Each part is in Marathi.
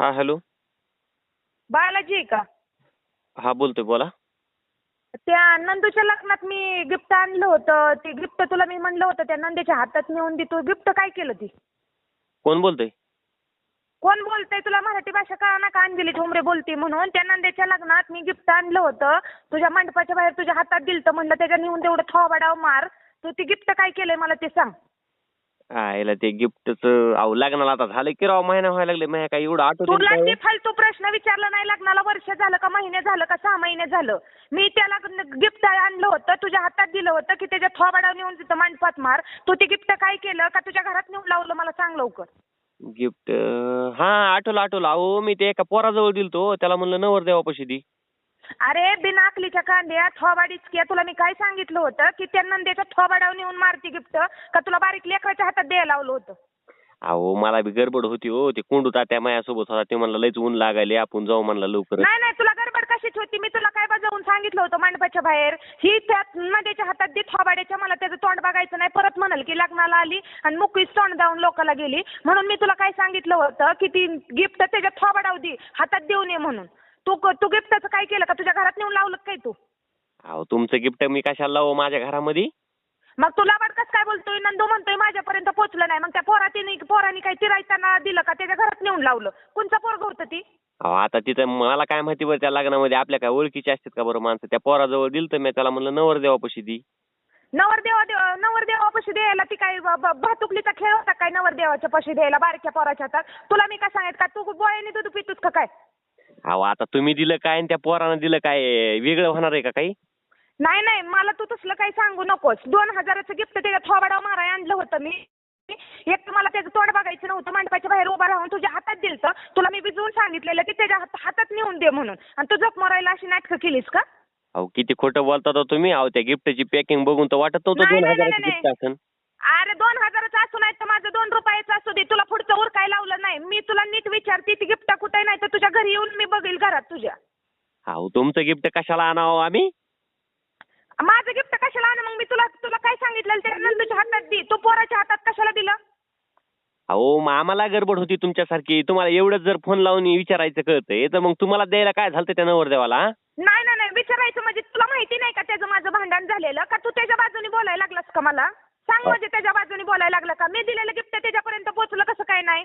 हा हॅलो. बालाजी आहे का? हा बोलतोय बोला. त्या नंदूच्या लग्नात मी गिफ्ट आणलं होतं. ते गिफ्ट तुला मी म्हणलं होतं त्या नंदेच्या हातात नेऊन दे. तू गिफ्ट काय केलं ती? कोण बोलतोय? कोण बोलतंय तुला मराठी भाषा कळना का अंजली ठोंबरे बोलते म्हणून? त्या नंदेच्या लग्नात मी गिफ्ट आणलं होतं. तुझ्या मंडपाच्या बाहेर तुझ्या हातात दिलतं म्हणलं त्याच्या नेऊन तेवढं थोबाडाव मार. तू ती गिफ्ट काय केलंय मला ते सांग. आयला ते गिफ्टच अहो लग्नाला आता झालं की राव महिना व्हायला लागले माझ्या काय एवढं आठवत तुला ते फालतू प्रश्न विचारला नाही लग्नाला वर्ष झालं का महिने झालं का सहा महिने झालं मी त्याला गिफ्ट आणलं होतं तुझ्या हातात दिलं होतं की त्याच्या थोबाडावर नेऊन तिथं मांडपात मार तू ते गिफ्ट काय केलं का तुझ्या घरात नेऊन लावलं मला सांग लवकर. गिफ्ट हा आठवलं आठवलं. अहो मी ते एका पोराजवळ दिलतो त्याला म्हणलं नवर देवापाशी दी. अरे बिना अकलीच्या कांद्या थोबाडीच की. तुला मी काय सांगितलं होतं? की त्या नंदेच्या थोबाडावर नेऊन मारती गिफ्ट का तुला बारीक लेकराच्या हातात द्यायला लावलं होतं? अहो मला बी गडबड होती हो. ते कुंडू तात्या माझ्यासोबत होता. ते म्हणलं लयच ऊन लागायले. आपण जाऊ म्हणलं लवकर नाही नाही तुला गडबड कशीच होती? मी तुला काय बजावून सांगितलं होतं मंडपाच्या बाहेर? ही त्या नंदेच्या हातात दे थोबाड्याच्या. मला त्याचं तोंड बघायचं नाही. परत म्हणाल की लग्नाला आली आणि मुकळीच तोंड जाऊन लोकाला गेली. म्हणून मी तुला काय सांगितलं होतं की ती गिफ्ट त्याच्या थोबाडावर दे. हातात देऊ नये म्हणून. तू तू गिफ्टचं काय केलं का? तुझ्या घरात नेऊन लावलं काय तू? अहो तुमचं गिफ्ट मी कशाला लावू माझ्या घरामध्ये? मग तुला बडकस काय बोलतोय? नंदू म्हणतोय माझ्यापर्यंत पोहोचलं नाही. मग त्या पोरातीने पोरानी काही चिरायताना दिलं का? त्याच्या घरात नेऊन लावलं. कोणचं पोरग होतं ती? अहो आता तिथं मला काय माहिती बरं त्या लग्नामध्ये आपल्या काय ओळखीचे असतात का बरं माणसं? त्या पोराजवळ दिलं तर मी त्याला म्हणलं नवर देवापाशी दी. नवरदेवा देव नवरदेवापाशी द्यायला ती काय ब- ब- भातुकलीचा खेळ होता काय नवरदेवाच्या पाशी द्यायला? बारक्या पोराच्या हातात तुला मी काय सांगत का? तू बोळ्याने दूध पितोस का काय? अहो आता तुम्ही दिलं काय आणि त्या पोरानं दिलं काय? वेगळं होणार आहे का काही? नाही नाही मला तू तसलं काही सांगू नकोस. दोन हजाराचं गिफ्ट त्याच्या थोबाडा माराय आणलं होतं मी. एक तर मला त्याचं तोंड बघायचं नव्हतं मंडपाच्या बाहेर उभा राहून तुझ्या हातात दिलं तुला मी भिजवून सांगितलेलं की त्याच्या हात- हातात नेऊन दे म्हणून. आणि तू जप मारायला अशी नाटकं केलीस का? अहो किती खोटं बोलता तो तुम्ही. अहो त्या गिफ्टची पॅकिंग बघून तर वाटत नव्हतं नाही, दोन नाही, हजाराचं नाही, गिफ्ट असेल. अरे दोन हजाराचं असू नाही तर माझं दोन रुपयाचं असू दे. तुला पुढचं उर काय लावलं नाही. मी तुला नीट विचारते ती गिफ्ट कुठे नाही तर तुझ्या घरी येऊन मी बघेल घरात तुझ्या. अहो तुमचं गिफ्ट कशाला आणावं आम्ही? माझं गिफ्ट कशाला आण? मग मी तुला तुला काय सांगितलं? त्या नंदूच्या हातात दे. तू पोराच्या हातात कशाला दिलं? अहो मग आम्हाला गडबड होती तुमच्यासारखी. तुम्हाला एवढंच जर फोन लावून विचारायचं कळतंय तर मग तुम्हाला द्यायला काय झालं त्या नवरदेवाला हा? नाही नाही नाही. विचारायचं म्हणजे तुला माहिती नाही का त्याचं माझं भांडण झालेलं? का तू त्याच्या बाजूने बोलायला लागलास का मला? सांग म्हणजे त्याच्या बाजूने बोलायला लागलं का? मी दिलेलं गिफ्ट त्याच्यापर्यंत पोहोचलं कसं काय नाही?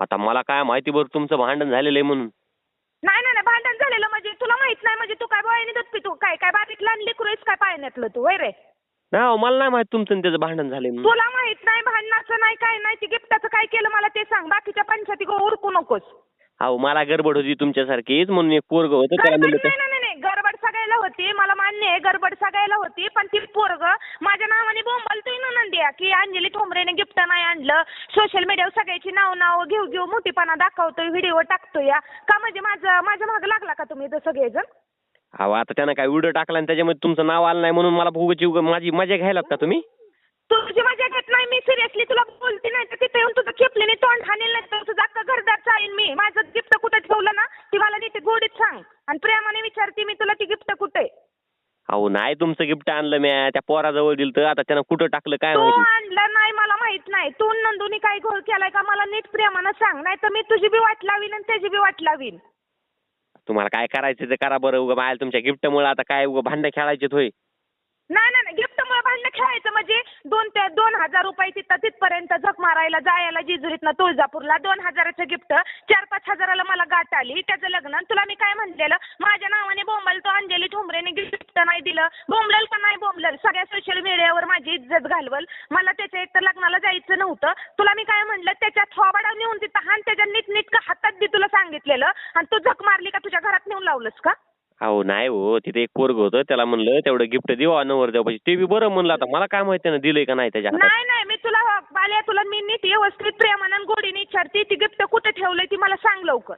आता मला काय माहिती बरं तुमचं भांडण झालेलं आहे म्हणून. नाही नाही नाही, भांडण झालेलं म्हणजे तुला माहीत नाही म्हणजे तू काय बोळ्याने दूध पितो काय काय बारीक लहान लेकरू आहेस काय पाळण्यातलं तू वय रे? नाही अहो, मला नाही माहिती तुमचं आणि त्याचं भांडण झालंय म्हणून. तुला माहीत नाही भांडणाचं नाही काय नाही ती गिफ्टाचं काय केलं मला ते सांग बाकीच्या पंचायती गो उरकू नकोस. अहो मला गडबड होती तुमच्यासारखीच म्हणून एक पोरग होतं त्याला गडबड म्हणलं नाही नाही नाही, नाही गडबड सगळ्याला होती. मला मान्य आहे गडबड सगळ्याला होती. पण ती पोरग माझ्या नावाने बोंबलतोय ना नंदिया की अंजली ठोंबरेने गिफ्ट नाही आणलं. सोशल मीडियावर सगळ्याची नाव नाव घेऊ घेऊ मोठीपणा दाखवतोय व्हिडिओ टाकतोय. या का म्हणजे माझं माझ्या मागे लागला का तुम्ही इथं सगळेजण? अहो आता त्यानं काय व्हिडिओ टाकला आणि त्याच्यामध्ये तुमचं नाव आलं नाही म्हणून मला भोगाची माझी मजा घ्यायला का तुम्ही? तुझी मजा घेत नाही मी सिरियसली तुला बोलते नाही तर तिथे येऊन तुझं हाणेल नाही तर तुझं अख्खं घरदार चालेल मी माझं गिफ्ट कुठं ठेवलं ना ती मला नीट गोडीत सांग आणि प्रेमाने विचारते मी तुला ती गिफ्ट कुठे अहो नाही तुमचं गिफ्ट आणलं म्या. त्या पोराजवळ दिलं तर आता त्यानं कुठं टाकलं काय तू माहिती आणलं नाही मला माहीत नाही. तू नंदूनी काय घोळ केलाय का? मला नीट प्रेमानं सांग. नाही तर मी तुझी बी वाट लावीन आणि त्याची बी वाट लावीन. तुम्हाला काय करायचं ते करा बरं. उगा बाहेर तुमच्या गिफ्टमुळे आता काय उगा भांडणं खेळायचे होय. नाही नाही नाही. गिफ्टमुळे खेळायचं म्हणजे दोन ते दोन हजार रुपये तिथं तिथपर्यंत झक मारायला जायला जिजुरीतनं तुळजापूरला दोन हजाराचं गिफ्ट चार पाच हजाराला मला गाठ आली. त्याचं लग्न आणि तुला मी काय म्हणलेलं? माझ्या नावाने बोंबल तो अंजली ठोंबरेने गिफ्ट नाही दिलं. बोंबलल का नाही बोंबलल? सगळ्या सोशल मीडियावर माझी इज्जत घालवल. मला त्याच्या एक तर लग्नाला जायचं नव्हतं. तुला मी काय म्हणलं? त्याच्या थोबाडा नेऊन तिथं हान त्याच्या नीटनीटकं हातात बी तुला सांगितलेलं. आणि तू झक मारली का तुझ्या घरात नेऊन लावलंस का? अहो नाही हो तिथे एक पोरग होतं त्याला म्हणलं तेवढं गिफ्ट देऊ नवर देवापाशी ते बी बरं म्हणलं आता. मला काय माहिती त्यानं दिलंय का नाही त्याच्या हातात. नाही नाही मी तुला बाल्या तुला मी नीट व्यवस्थित प्रेमानं आणि गोडीने विचारते ती गिफ्ट कुठे ठेवलंय ती मला सांग लवकर.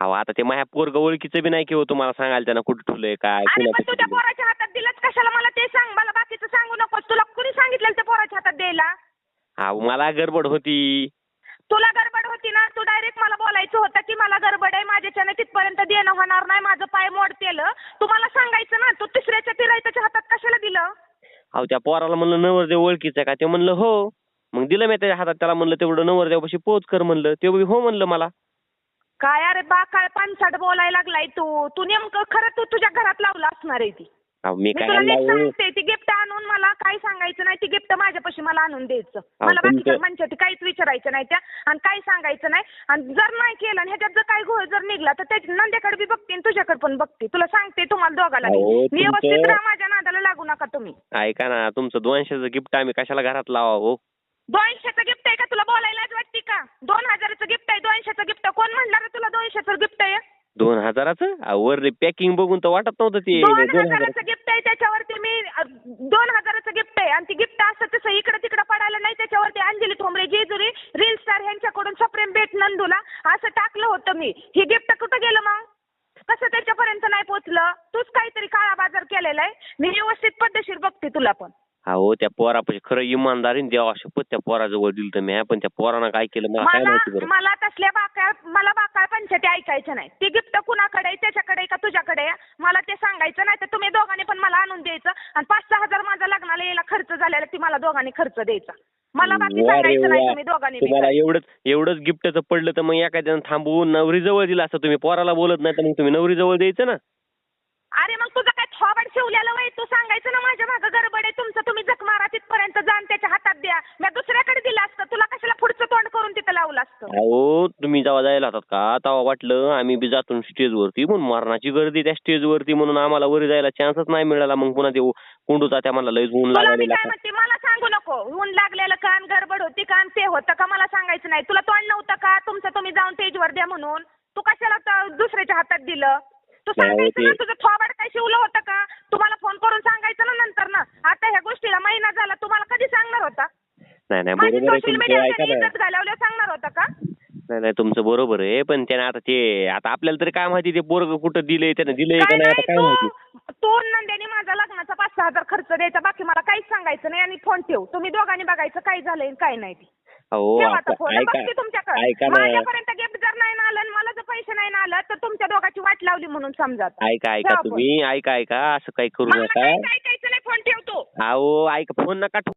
अहो आता ते माझ्या पोरग ओळखीचं बी नाही की हो तुम्हाला सांगायला त्यानं कुठं ठेवलंय काय पण तुझ्या. पोराच्या हातात दिलंच कशाला? मला ते सांग मला बाकीचं सांगू नकोस. तुला कुणी सांगितलं त्या पोराच्या हातात द्यायला? अहो मला गडबड होती. तुला गडबड होती ना तू डायरेक्ट मला बोलायचं होतं की मला गडबड आहे माझ्याच्यानं तिथपर्यंत देणं होणार नाही माझं पाय मोडतेलं तू मला सांगायचं ना तू तिसऱ्याच्या तिरायच्या हातात कशाला दिलं? अहो त्या पोराला म्हणलं नवरदेव ओळखीचं आहे का? ते म्हणलं हो. मग दिलं मी त्याच्या हातात त्याला म्हणलं तेवढं नवरदेवापाशी पोच कर म्हणलं. ते बी हो म्हणलं मला. काय अरे बा काय पानसाट बोलायला लागलाय तू. तू नेमकं खरं तू तुझ्या घरात लावलं असणार आहे ती. अहो, मी मी काय तुला नीट लावू सांगते ती गिफ्ट मला काय सांगायचं नाही ती गिफ्ट माझ्यापाशी मला आणून द्यायचं. मला बाकीच्या तुमचं- माणसाची काहीच विचारायचं नाही त्या. आणि काही सांगायचं नाही आणि जर नाही केलं आणि ह्याच्यात जर काही घोळ जर निघला तर त्याच्या नंद्याकडे बी बघते आणि तुझ्याकडे पण बघते. तुला सांगते तुम्हाला दोघाला बी. अहो, तुमचं- व्यवस्थित राहा माझ्या नादाला लागू नका तुम्ही. ऐका ना तुमचं दोनशेचं गिफ्ट आम्ही कशाला घरात लावा हो? दोनशेचं गिफ्ट आहे का? तुला बोलायलाच वाटते का? दोन हजाराचं गिफ्ट आहे दोनशेचं गिफ्ट कोण म्हणणार तुला दोनशेचं गिफ्ट आहे? दोन हजाराचं? वर पॅकिंग बघून तर वाटत नव्हतं ते. दोन दोन हजार हजाराचं. गिफ्ट आहे त्याच्यावरती मी अ, दोन हजाराचं गिफ्ट आहे. आणि ती गिफ्ट असं तसं इकडे तिकडे पडायला नाही त्याच्यावरती अंजली ठोंबरे जेजुरी रील स्टार ह्यांच्याकडून सप्रेम भेट नंदूला असं टाकलं होतं मी. हे गिफ्ट कुठं गेलं मग? कसं त्याच्यापर्यंत नाही पोचलं? तूच काहीतरी काळा बाजार केलेला आहे. मी व्यवस्थित पद्धतशीर बघते तुला पण. हो त्या पोरापाशी खरं इमानदारीने द्यावा शपथ त्या पोराजवळ दिलं तर मी पण त्या पोरानं काय केलं मला काय मला माहिती बरं. मला तसल्या बाकाळ मला बाकाळ पंचायती ऐकायचं नाही. ती गिफ्ट कुणाकडे आहे त्याच्याकडे आहे का तुझ्याकडे आहे? मला ते सांगायचं नाही तर तुम्ही दोघांनी पण मला आणून द्यायचं. आणि पाच सहा हजार माझा लग्नाला यायला खर्च झालेला ती मला दोघांनी खर्च द्यायचा. मला बाकी वा रे सांगायचं नाही वा. तुम्ही दोघांनी बी तुम्हाला काय. एवढंच एवढंच गिफ्टचं पडलं तर मग एखाद्यानं थांबवून नवरी जवळ दिलं असं तुम्ही पोराला बोलत नाही तर मग तुम्ही नवरी जवळ द्यायचं ना? अरे मग तुझं काय थोबड शिवलेलं वय तू सांगायचं ना माझ्या मागं गडबड आहे तुमचं तुम्ही जख मारा तिथपर्यंत जाण त्याच्या हातात द्या. मी दुसऱ्याकडे दिलं असतं तुला कशाला पुढचं तोंड करून तिथं लावलं असतं? अहो तुम्ही जेव्हा जायला होतात का तेव्हा वाटलं आम्ही बी जातो स्टेजवरती म्हणून मरणाची गर्दी त्या स्टेजवरती म्हणून आम्हाला वर जायला चान्सच नाही मिळाला मग पुन्हा ते कोंडूचा त्या मला लयच ऊन तुला मी लागलेला काय म्हणते मला सांगू नको ऊन लागलेलं कान गडबड होती कान ते होतं का मला सांगायचं नाही. तुला तोंड नव्हतं का? तुमचं तुम्ही जाऊन स्टेजवर द्या म्हणून. तू कशाला त- दुसऱ्याच्या हातात दिलं? तू नाही, सांगायचं ना ते- तुझं थोबाड काय शिवलं होतं का? तुम्हाला फोन करून सांगायचं ना नंतर ना. आता ह्या गोष्टीला महिना झाला तुम्हाला कधी सांगणार होता? नाही नाही माझी बरोबर आहे सोशल तुमचं ना. घालवल्या सांगणार होता का? नाही नाही तुमचं बरोबर आहे पण त्याने आता ते आता आपल्याला तरी काय माहिती ते पोरग कुठं दिलंय त्याने दिलंय का काय नाही आता नाही काय माहिती? तू तू नंद्याने माझा लग्नाचा पाच सहा हजार खर्च द्यायचा बाकी मला काहीच सांगायचं नाही आणि फोन ठेव. तुम्ही दोघांनी बघायचं काय झालंय आणि काय नाही ते. हो ठेव आता आता फोन ऐका बघते तुमच्याकडे. ऐका ना. माझ्यापर्यंत गिफ्ट जर नाही ना आलं आणि मला जर पैसे नाही ना आलं तर तुमच्या दोघांची वाट लावली म्हणून समजा आता. ऐका ऐका ठेवा. तुम्ही ऐका ऐका असं काही करू मला नका ऐकायचं नाही फोन ठेवतो अहो ऐका फोन नका ठेवू.